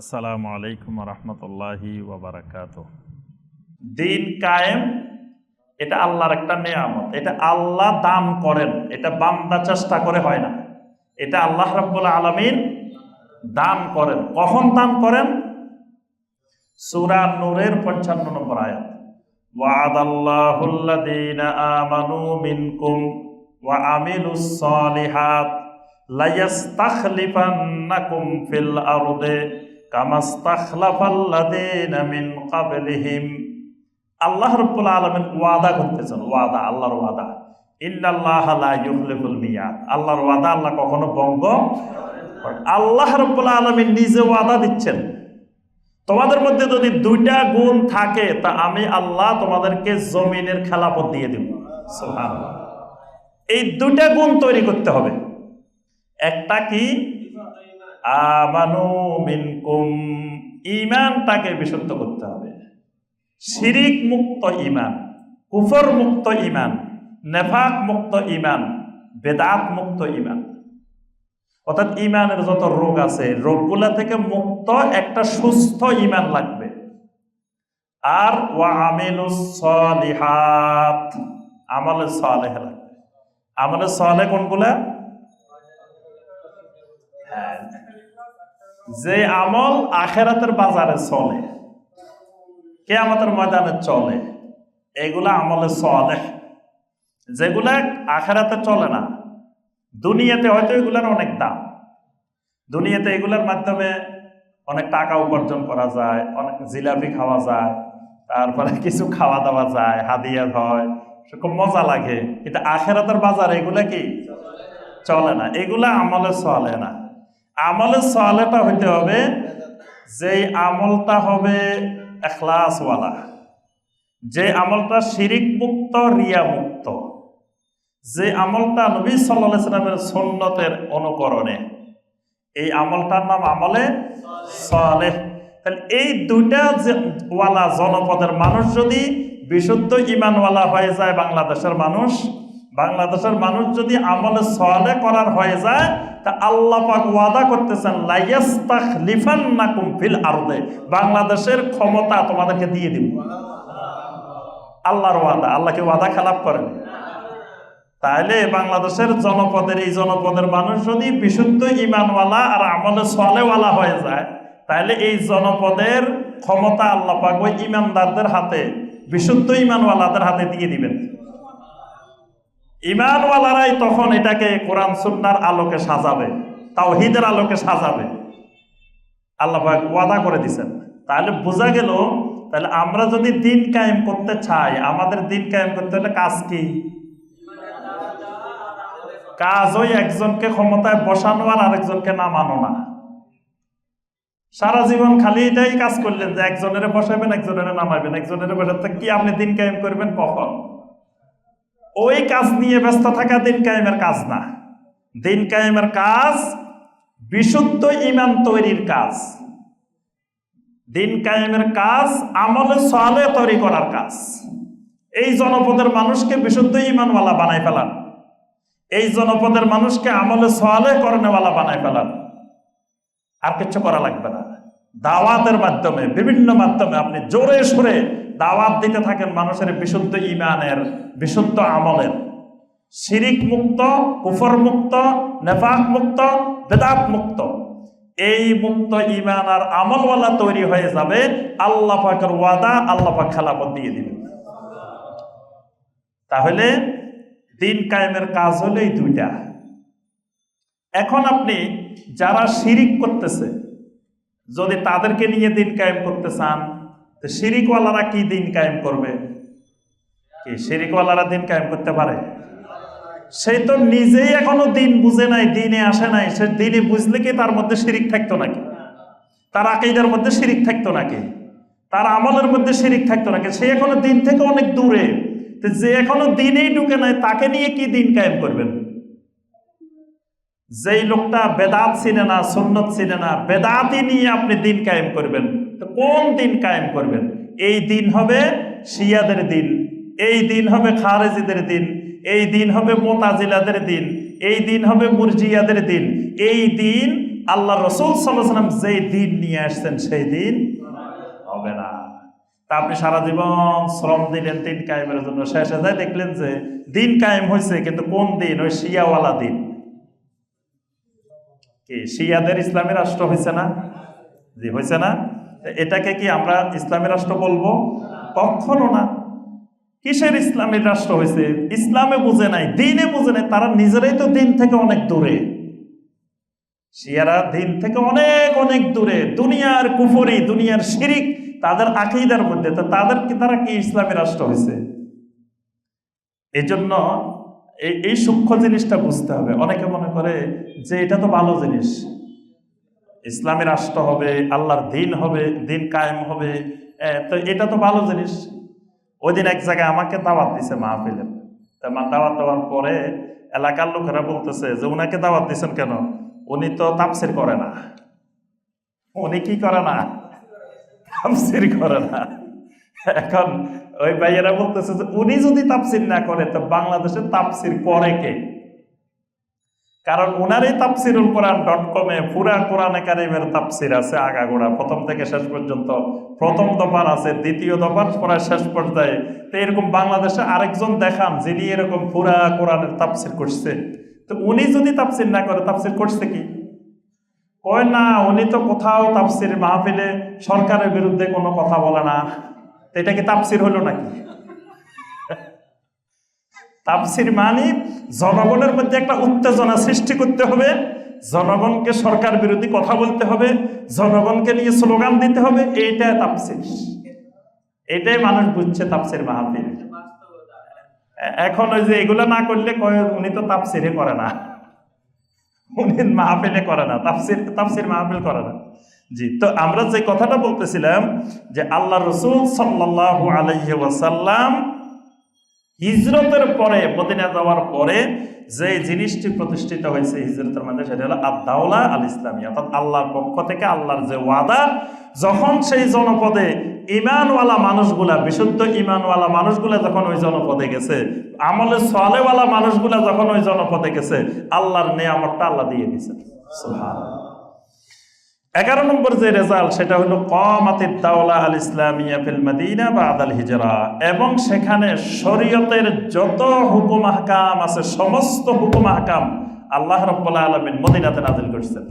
আসসালামু আলাইকুম রহমতুল্লাহি ওবরাকাত দিন কায়েম, এটা আল্লাহর একটা নেয়ামত। এটা আল্লাহ দান করেন, এটা বান্দা চেষ্টা করে হয় না। এটা আল্লাহ রাব্বুল আলামিন দান করেন। কখন দান করেন? সূরা নূরের পঞ্চান্ন নম্বর আয়াত। কামাস্তাখলাফাল্লাযীনা আল্লাহ ওয়াদা করতেছেন, ওয়াদা, আল্লাহর ওয়াদা। আল্লাহ আল্লাহ নিজে ওয়াদা দিচ্ছেন। তোমাদের মধ্যে যদি দুইটা গুণ থাকে, তা আমি আল্লাহ তোমাদেরকে জমিনের খেলাপথ দিয়ে দেব। এই দুইটা গুণ তৈরি করতে হবে। একটা কি? আমানু মিনকুম। ইমানটাকে বিশুদ্ধ করতে হবে। শিরিক মুক্ত ইমান কুফর মুক্ত ইমান নেফাক মুক্ত ইমান বেদাত মুক্ত ইমান অর্থাৎ ইমানের যত রোগ আছে, রোগগুলা থেকে মুক্ত একটা সুস্থ ইমান লাগবে। আর ওয়া আমিলুস আমলে সালেহ লাগবে। আমলে সালে কোনগুলা? যে আমল আখেরাতের বাজারে চলে কে আমাদের ময়দানে চলে, এগুলা আমলে চলে যেগুলা আখেরাতে চলে না, দুনিয়াতে হয়তো এগুলার অনেক দাম। দুনিয়াতে এগুলার মাধ্যমে অনেক টাকা উপার্জন করা যায়, অনেক জিলাপি খাওয়া যায়, তারপরে কিছু খাওয়া দাওয়া যায়, হাদিয়া হয়, খুব মজা লাগে। কিন্তু আখেরাতের বাজার এগুলা কি? চলে না। এগুলা আমলে চলে না। আমলে চলেটা হইতে হবে, যেই আমলটা হবে এখলাসওয়ালা। যে আমলটা শিরিক মুক্ত রিয়া মুক্ত যে আমলটা নবী সাল্লাহ সাল্লামের সন্ন্যতের অনুকরণে। এই আমলটার নাম আমলে সালেহ। তাহলে এই দুইটা ওয়ালা জনপদের মানুষ যদি বিশুদ্ধ ইমানওয়ালা হয়ে যায় বাংলাদেশের মানুষ বাংলাদেশের মানুষ যদি আমলে সলে করার হয়ে যায়, তা আল্লাহ পাক ওয়াদা করতেছেন, লাইয়াস্তাখলিফান্নাকুম ফিল আরদে। বাংলাদেশের ক্ষমতা তোমাদেরকে দিয়ে দিব। আল্লাহর ওয়াদা। আল্লাহকে ওয়াদা খেলাপ করেন? তাহলে বাংলাদেশের জনপদের, এই জনপদের মানুষ যদি বিশুদ্ধ ইমানওয়ালা আর আমলে সলেওয়ালা হয়ে যায় তাহলে এই জনপদের ক্ষমতা আল্লাহ পাক ওই ইমানদারদের হাতে, বিশুদ্ধ ইমানওয়ালাদের হাতে দিয়ে দিবেন। ইমানওয়ালারাই তখন এটাকে কোরআন সুন্নার আলোকে সাজাবে, তাওহীদের আলোকে সাজাবে। আল্লাহ ওয়াদা করে দিছেন। তাহলে বোঝা গেল, তাহলে আমরা যদি দিন কায়েম করতে চাই, আমাদের দিন কায়েম করতে হলে কাজ কি? কাজ ওই একজনকে ক্ষমতায় বসানো আর আরেকজনকে নামানো না। সারা জীবন খালি এটাই কাজ করলেন যে একজনের বসাবেন একজনের নামাবেন একজনের বসাতে কি আপনি দিন কায়েম করবেন কখন? ওই কাজ নিয়ে ব্যস্ত থাকা দিন কায়েমের কাজ না। দিন কায়েমের কাজ বিশুদ্ধ ইমান তৈরির কাজ। দিন কায়েমের কাজ আমলে সলে তৈরি করার কাজ। এই জনপদের মানুষকে বিশুদ্ধ ইমানওয়ালা বানাই ফেলান। এই জনপদের মানুষকে আমলে সলে করণেওয়ালা বানাই ফেলান। আর কিছু করা লাগবে না। দাওয়াতের মাধ্যমে, বিভিন্ন মাধ্যমে আপনি জোরে সুরে দাওয়াত দিতে থাকেন মানুষের বিশুদ্ধ ইমানের বিশুদ্ধ আমলের। শিরিক মুক্ত, কুফর মুক্ত, নেফাক মুক্ত, বেদাত মুক্ত। এই মুক্ত ইমান আর আমলওয়ালা তৈরি হয়ে যাবে, আল্লাহ পাকের ওয়াদা, আল্লাহ পাক খেলাপথ দিয়ে দিবে। তাহলে দিন কায়েমের কাজ হলো এই দুইটা। এখন আপনি যারা শিরিক করতেছে, যদি তাদেরকে নিয়ে দিন কায়েম করতে চান তো শিরিকওয়ালারা কি দিন কায়েম করবে? কি শিরিকওয়ালারা দিন কায়েম করতে পারে? সে তো নিজেই এখনও দিন বুঝে নাই, দিনে আসে নাই। সে দিনে বুঝলে কি তার মধ্যে শিরিক থাকতো নাকি? তার আকিদার মধ্যে শিরিক থাকতো নাকি? তার আমলের মধ্যে শিরিক থাকতো নাকি? সে এখনও দিন থেকে অনেক দূরে। যে এখনও দিনেই ঢুকে নাই, তাকে নিয়ে কি দিন কায়েম করবেন? যেই লোকটা বেদাত চিনে না, সুন্নত চিনে না, বেদাতই নিয়ে আপনি দিন কায়েম করবেন। তো কোন দিন কায়েম করবেন? এই দিন হবে শিয়াদের দিন, এই দিন হবে খারেজিদের দিন, এই দিন হবে মোতাজিলাদের দিন, এই দিন হবে মুরজিয়াদের দিন। এই দিন আল্লাহ রসুল সাল্লাম যেই দিন নিয়ে আসছেন, সেই দিন হবে না। তা আপনি সারা জীবন শ্রম দিলেন দিন কায়েমের জন্য। শেষে যায় দেখলেন যে দিন কায়েম হয়েছে কিন্তু কোন দিন? ওই শিয়াওয়ালা দিন। কি, শিয়াদের ইসলামী রাষ্ট্র হয়েছে না? জি হয়েছে না? এটাকে কি আমরা ইসলামী রাষ্ট্র বলব? কখনো না। কিসের ইসলামী রাষ্ট্র হয়েছে ইসলামে বুঝে নাই, দিনে বুঝে নাই, তারা নিজেরাই তো দিন থেকে অনেক দূরে। শিয়ারা দিন থেকে অনেক অনেক দূরে। দুনিয়ার কুফরি, দুনিয়ার শিরিক, তাদের আকিদার মধ্যে, তো তাদের তারা কি ইসলামী রাষ্ট্র হয়েছে এই জন্য এই সূক্ষ্ম জিনিসটা বুঝতে হবে। অনেকে মনে করে যে এটা তো ভালো জিনিস। ইসলামী রাষ্ট্র হবে, আল্লাহর দিন হবে, দিন কায়েম হবে তো এটা তো ভালো জিনিস। ওই দিন এক জায়গায় আমাকে দাওয়াত দিছে মাহফিলের তা মা, দাওয়াত দেওয়ার পরে এলাকার লোকেরা বলতেছে যে, উনাকে দাওয়াত দিছেন কেন? উনি তো তাপসির করে না। উনি কি করে না? তাপসির করে না। এখন ওই ভাইয়েরা বলতেছে যে উনি যদি তাপসির না করে, তো বাংলাদেশে তাপসির করে কে? কারণ উনারই তাপসিরুল কোরআন ডট কমে পুরা কোরআনে কারিমের তাপসির আছে আগাগোড়া। প্রথম থেকে শেষ পর্যন্ত। প্রথম দফার আছে, দ্বিতীয় দফার পরে শেষ পর্যায়ে। তো এরকম বাংলাদেশে আরেকজন দেখান যিনি এরকম পুরা কোরআনের তাপসির করছে। তো উনি যদি তাপসির না করে তাপসির করছে কি? কয় না, উনি তো কোথাও তাপসির মাহফিলে সরকারের বিরুদ্ধে কোনো কথা বলে না। তো এটা কি তাপসির হলো নাকি? তাপসির মানে জনগণের মধ্যে একটা উত্তেজনা সৃষ্টি করতে হবে, জনগণকে সরকার বিরোধী কথা বলতে হবে, জনগণকে নিয়ে স্লোগান দিতে হবে এইটা তাপসির এটাই মানুষ বুঝছে তাপসির মাহফিল। এখন ওই যে এগুলো না করলে উনি তো তাপসিরে করে না। উনি মাহফিলে করে না তাপসির তাপসির মাহফিল করে না। জি, তো আমরা যে কথাটা বলতেছিলাম যে আল্লাহ রসুল সাল্লাল্লাহু আলাইহি ওয়াসাল্লাম হিজরতের পরে মদিনা যাওয়ার পরে যে জিনিসটি প্রতিষ্ঠিত হয়েছে হিজরতের মধ্যে, সেটা হলো আদাউলা আল ইসলামী অর্থাৎ আল্লাহর পক্ষ থেকে আল্লাহর যে ওয়াদা, যখন সেই জনপদে ইমানওয়ালা মানুষগুলা, বিশুদ্ধ ইমানওয়ালা মানুষগুলা যখন ওই জনপদে গেছে, আমলে সোয়ালেওয়ালা মানুষগুলা যখন ওই জনপদে গেছে, আল্লাহর নেয়ামতটা আল্লাহ দিয়ে দিছে সুবহানাল্লাহ। এগারো নম্বর যে রেজাল্ট, সেটা হলো কমাতির দাওলা আল ইসলামিয়া ফিল মদিনা বা আদাল হিজরা। এবং সেখানে শরীয়তের যত হুকুম আহকাম আছে, সমস্ত হুকুম আহকাম আল্লাহ রব্বুল্লাহ আলমিন মদিনাতে নাজিল করছেন।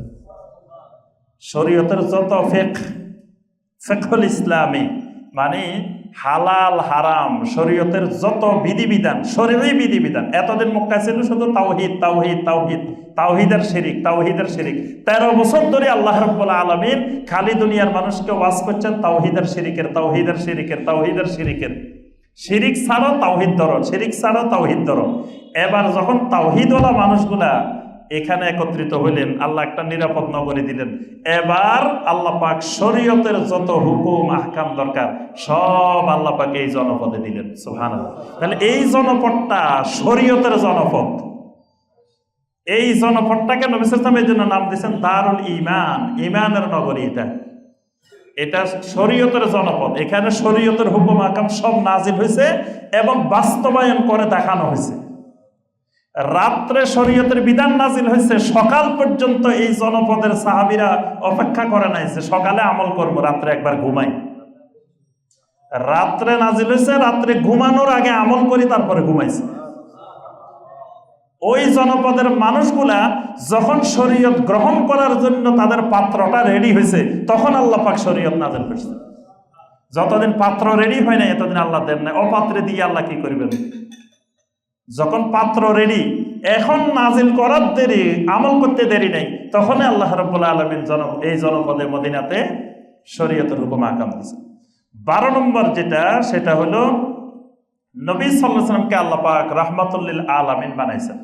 শরীয়তের যত ফেক ফেকুল ইসলামী মানে হালাল, হারাম, শরীয়তের যত বিধিবিধান শরীরই বিধিবিধান, এতদিন মক্কা ছিল শুধু তাওহিদ তাওহিদ তাওহিদ। তাওহিদের শিরিক তাওহিদের শিরিক। তেরো বছর ধরে আল্লাহ রব্বুল্লাহ আলমিন খালি দুনিয়ার মানুষকে ওয়াজ করছেন তাওহিদের শিরিকের তাওহিদের শিরিকের তাওহিদের শিরিকের। শিরিক ছাড়াও তাওহিদ ধরো শিরিক ছাড়াও তাওহিদ ধরো এবার যখন তাওহিদওয়ালা মানুষগুলা এখানে একত্রিত হইলেন, আল্লাহ একটা নিরাপদ নগরী দিলেন। এবার আল্লাহ পাক শরীয়তের যত হুকুম, আহকাম দরকার, সব আল্লাহ পাক এই জনপদে দিলেন সুহান তাহলে এই জনপদটা শরীয়তের জনপদ। এই জনপদটাকে নবী সাল্লাম জন্য নাম দিয়েছেন দারুল ইমান ইমানের নগরী এটা। এটা শরীয়তের জনপদ। এখানে শরীয়তের হুকুম আকাম সব নাজিল হয়েছে এবং বাস্তবায়ন করে দেখানো হয়েছে। রাত্রে শরীয়তের বিধান নাজিল হয়েছে, সকাল পর্যন্ত এই জনপদের সাহাবিরা অপেক্ষা করে নাই যে সকালে আমল করব, রাত্রে একবার ঘুমাই। রাত্রে নাজিল হয়েছে, রাত্রে ঘুমানোর আগে আমল করি, তারপরে ঘুমাইছে। ওই জনপদের মানুষগুলা যখন শরীয়ত গ্রহণ করার জন্য তাদের পাত্রটা রেডি হয়েছে, তখন আল্লাহ পাক শরীয়ত নাজিল করছে। যতদিন পাত্র রেডি হয় না এতদিন আল্লাহ দেন না অপাত্রে দিয়ে আল্লাহ কি করবেন? যখন পাত্র রেডি এখন নাজিল করার দেরি, আমল করতে দেরি নেই, তখনই আল্লাহ রব্বুল্লাহ আলমিন জন এই জনপদে মদিনাতে শরীয়তের হুকুম আকাম দিয়েছে। বারো নম্বর যেটা, সেটা হলো নবী সাল্লামকে আল্লাহ পাক রহমতুল্লিল আলামিন বানাইছেন।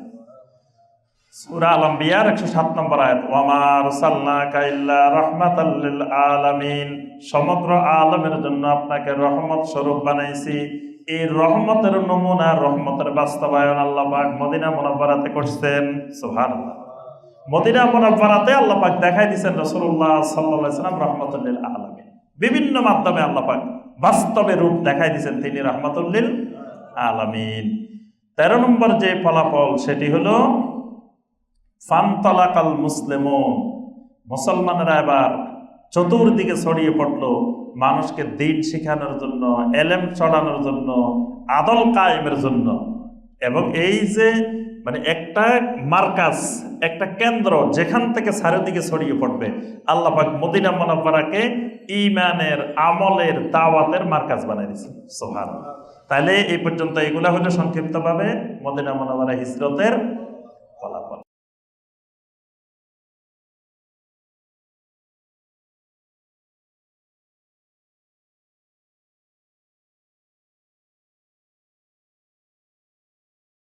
সুরা আলম বিয়ার একশো সাত নম্বর আয়াত ওয়ামার সাল্লা কাইল্লা রহমাতাল্লিল আলামিন। সমগ্র আলমের জন্য আপনাকে রহমত স্বরূপ বানাইছি। এই রহমতের নমুনা, রহমতের বাস্তবায়ন আল্লাহ পাক মদিনা মোনাব্বারাতে করছেন। সুবহানাল্লাহ। মদিনা মোনাব্বারাতে আল্লাহ পাক দেখাই দিয়েছেন রাসূলুল্লাহ সাল্লাল্লাহু আলাইহি সাল্লাম রহমতুল্লিল আলামিন। বিভিন্ন মাধ্যমে আল্লাহ পাক বাস্তবে রূপ দেখাই দিয়েছেন তিনি রহমতুল্লিল আলামিন। তেরো নম্বর যে ফলাফল, সেটি হলো ফান্তলাকাল মুসলিমুন। মুসলমানেরা এবার চতুর্দিকে ছড়িয়ে পড়ল মানুষকে দিন শেখানোর জন্য, এলেম চড়ানোর জন্য, আদল কায়েমের জন্য। এবং এই যে মানে একটা মার্কাজ, একটা কেন্দ্র যেখান থেকে চারিদিকে ছড়িয়ে পড়বে, আল্লাহ পাক মদিনা মনোবরাকে ইমানের আমলের দাওয়াতের মার্কাজ বানিয়ে দিয়েছে। সোহান তাহলে এই পর্যন্ত এগুলা হলো সংক্ষিপ্তভাবে মদিনা মনোবরা হিজরতের